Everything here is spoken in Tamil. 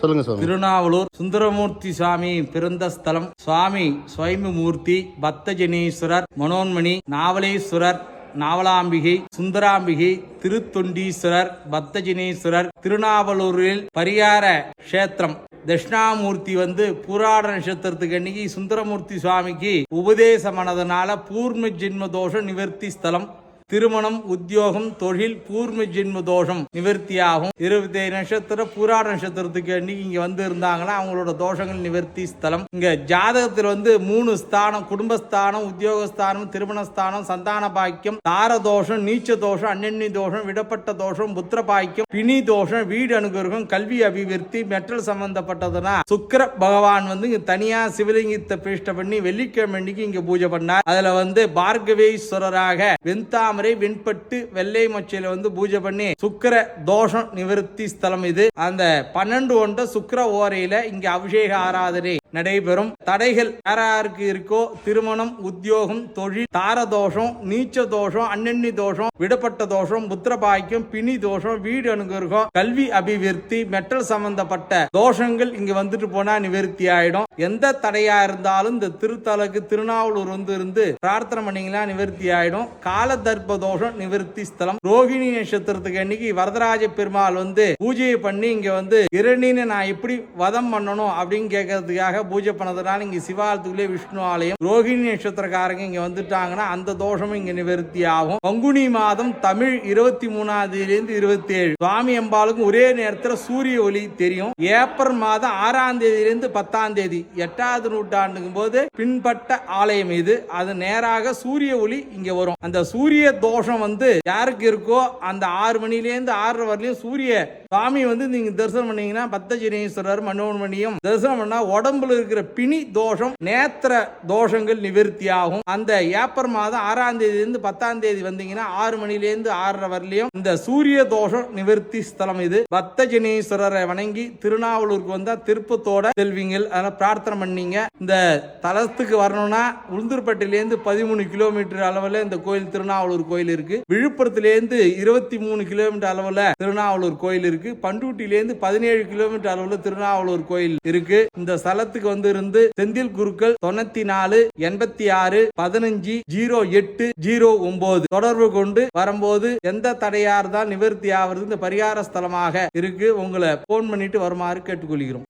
சொல்லுங்க சார் திருநாவலூர் சுந்தரமூர்த்தி சுவாமி பிறந்த ஸ்தலம் சுவாமி சுவைமுமூர்த்தி பத்தஜனீஸ்வரர் மனோன்மணி நாவலேஸ்வரர் நாவலாம்பிகை சுந்தராம்பிகை திருத்தொண்டீஸ்வரர் பத்தஜினீஸ்வரர் திருநாவலூரில் பரிகார கஷேத்திரம். தட்சிணாமூர்த்தி வந்து புராட நட்சத்திரத்துக்கு அன்னைக்கு சுந்தரமூர்த்தி சுவாமிக்கு உபதேசமானதுனால பூர்ம ஜென்ம தோஷ நிவர்த்தி ஸ்தலம். திருமணம் உத்தியோகம் தொழில் பூர்ம ஜென்ம தோஷம் நிவர்த்தியாகும். இருபத்தி நட்சத்திர புராட நட்சத்திரத்துக்கு அன்னைக்கு இங்க வந்து இருந்தாங்கன்னா அவங்களோட தோஷங்கள் நிவர்த்தி ஸ்தலம். இங்க ஜாதகத்தில் வந்து மூணு ஸ்தானம் குடும்பஸ்தானம் உத்தியோகஸ்தானம் திருமணஸ்தானம் சந்தான பாக்கியம் தார தோஷம் நீச்ச தோஷம் அன்னெண்ணி தோஷம் விடப்பட்ட தோஷம் புத்திர பாக்கியம் பிணி தோஷம் வீடு அனுகிரகம் கல்வி அபிவிருத்தி மெட்டல் சம்பந்தப்பட்டதுன்னா சுக்கர பகவான் வந்து இங்க தனியா சிவலிங்கத்தை பிரதிஷ்டை பண்ணி வெள்ளிக்கிழமை அன்னைக்கு இங்க பூஜை பண்ணார். அதுல வந்து பார்கவேஸ்வரராக தாமரை வெண்பட்டு வெள்ளை மொச்சையில வந்து பூஜை பண்ணி சுக்கிர தோஷம் நிவர்த்தி ஸ்தலம் இது. அந்த பன்னெண்டு ஒன்ற சுக்கிர ஓரையில இங்க அபிஷேக ஆராதனை நடைபெறும். தடைகள் யார் யாருக்கு இருக்கோ திருமணம் உத்தியோகம் தொழில் தார தோஷம் நீச்ச தோஷம் அன்னண்ணி தோஷம் விடப்பட்ட தோஷம் புத்திரபாய்க்கும் பிணி தோஷம் வீடு அனுகிரகம் கல்வி அபிவிருத்தி மெட்டல் சம்பந்தப்பட்ட தோஷங்கள் இங்க வந்துட்டு போனா நிவர்த்தி ஆயிடும். எந்த தடையா இருந்தாலும் இந்த திருத்தலக்கு திருநாவலூர் வந்து இருந்து பிரார்த்தனை பண்ணீங்களா நிவர்த்தி ஆயிடும். கால தர்ப்ப தோஷம் நிவர்த்தி ஸ்தலம். ரோகிணி நட்சத்திரத்துக்கு அன்னைக்கு வரதராஜ பெருமாள் வந்து பூஜையை பண்ணி இங்க வந்து இரணின்னு நான் எப்படி வதம் பண்ணணும் அப்படின்னு கேட்கறதுக்காக பூஜை பண்ணதுனால இங்க சிவாலத்துக்குள்ளே விஷ்ணு ஆலயம் ரோஹிணி நட்சத்திரக்காரங்க இங்க வந்துட்டாங்கன்னா அந்த தோஷமும் இங்க நிவர்த்தி ஆகும். பங்குனி மாதம் தமிழ் இருபத்தி மூணாம் தேதியிலிருந்து இருபத்தி ஏழு சுவாமி அம்பாளுக்கும் ஒரே நேரத்தில் சூரிய ஒளி தெரியும். ஏப்ரல் மாதம் ஆறாம் தேதியிலிருந்து பத்தாம் தேதி எட்டாவது நூற்றாண்டுக்கும் போது பின்பட்ட ஆலயம் இது. அது நேராக சூரிய ஒளி இங்க வரும். அந்த சூரிய தோஷம் வந்து யாருக்கு இருக்கோ அந்த ஆறு மணிலேருந்து ஆறரை வரலையும் சூரிய சுவாமி வந்து நீங்க தரிசனம் பண்ணீங்கன்னா பத்தஜினேஸ்வரர் மனோன்மணியும் தரிசனம் பண்ணா உடம்புல உடம்புல இருக்கிற பிணி தோஷம் நேத்திர தோஷங்கள் நிவர்த்தியாகும். அந்த ஏப்ரல் மாதம் ஆறாம் தேதி இருந்து பத்தாம் தேதி வந்தீங்கன்னா ஆறு மணிலேருந்து ஆறரை வரலையும் இந்த சூரிய தோஷம் நிவர்த்தி ஸ்தலம் இது. பத்தஜனீஸ்வரரை வணங்கி திருநாவலூருக்கு வந்தா திருப்பத்தோட செல்வீங்கள். அதனால பிரார்த்தனை பண்ணீங்க. இந்த தலத்துக்கு வரணும்னா உளுந்தூர்பட்டிலேருந்து பதிமூணு கிலோமீட்டர் அளவில் இந்த கோயில் திருநாவலூர் கோயில் இருக்கு. விழுப்புரத்திலேருந்து இருபத்தி மூணு கிலோமீட்டர் அளவில் திருநாவலூர் கோயில் இருக்கு. பண்டூட்டிலேருந்து பதினேழு கிலோமீட்டர் அளவில் திருநாவலூர் கோயில் இருக்கு. இந்த ஸ்தலத்துக்கு வந்து வந்திருந்து செந்தில் குருக்கள் தொண்ணூத்தி நாலு எண்பத்தி ஆறு பதினஞ்சு ஜீரோ எட்டு ஜீரோ ஒன்பது தொடர்பு கொண்டு வரும்போது எந்த தடையார் தான் நிவர்த்தி ஆவது இந்த பரிகார ஸ்தலமாக இருக்கு. உங்களை போன் பண்ணிட்டு வருமாறு கேட்டுக்கொள்கிறோம்.